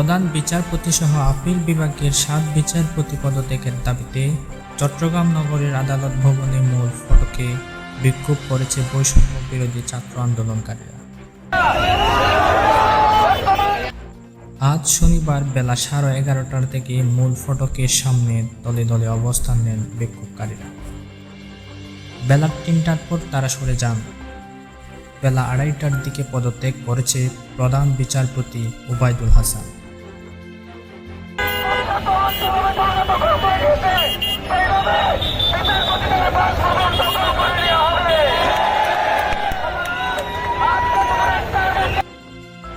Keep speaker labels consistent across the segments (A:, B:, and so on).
A: প্রধান বিচারপতি সহ আপিল বিভাগের সাত বিচারপতি পদত্যাগের দাবিতে চট্টগ্রাম নগরের আদালত ভবনে মূল ফটকে বিক্ষোভ করেছে বৈষম্য বিরোধী ছাত্র আন্দোলনকারীরা। আজ শনিবার বেলা সাড়ে এগারোটার থেকে মূল ফটকের সামনে দলে দলে অবস্থান নেন বিক্ষোভকারীরা। বেলা তিনটার পর তারা সরে যান। বেলা আড়াইটার দিকে পদত্যাগ করেছে প্রধান বিচারপতি ওবায়দুল হাসান।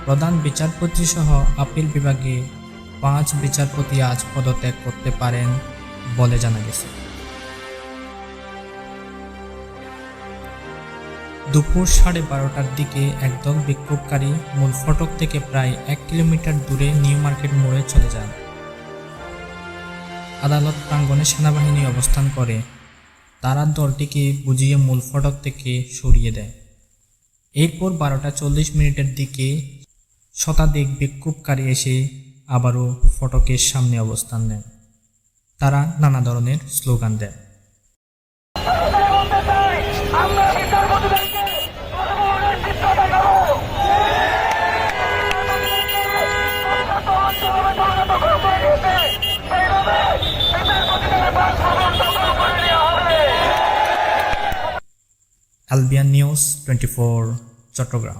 A: প্রধান বিচারপতি সহ আপিল বিভাগে পাঁচ বিচারপতি আজ পদত্যাগ করতে পারেন বলে জানা গেছে। দুপুর সাড়ে বারোটার দিকে একদল বিক্ষোভকারী মূল ফটক থেকে প্রায় এক কিলোমিটার দূরে নিউ মার্কেট মোড়ে চলে যান। আদালত প্রাঙ্গণে সেনাবাহিনী অবস্থান করে। তারা দলটিকে বুঝিয়ে মূল ফটক থেকে সরিয়ে দেয়। এরপর বারোটা চল্লিশ মিনিটের দিকে শতাধিক বিক্ষোভকারী এসে আবারও ফটকের সামনে অবস্থান নেন তারা নানা ধরনের স্লোগান দেন
B: আমরা
A: আলবিয়ান নিউজ টোয়েন্টি ফোর চট্টগ্রাম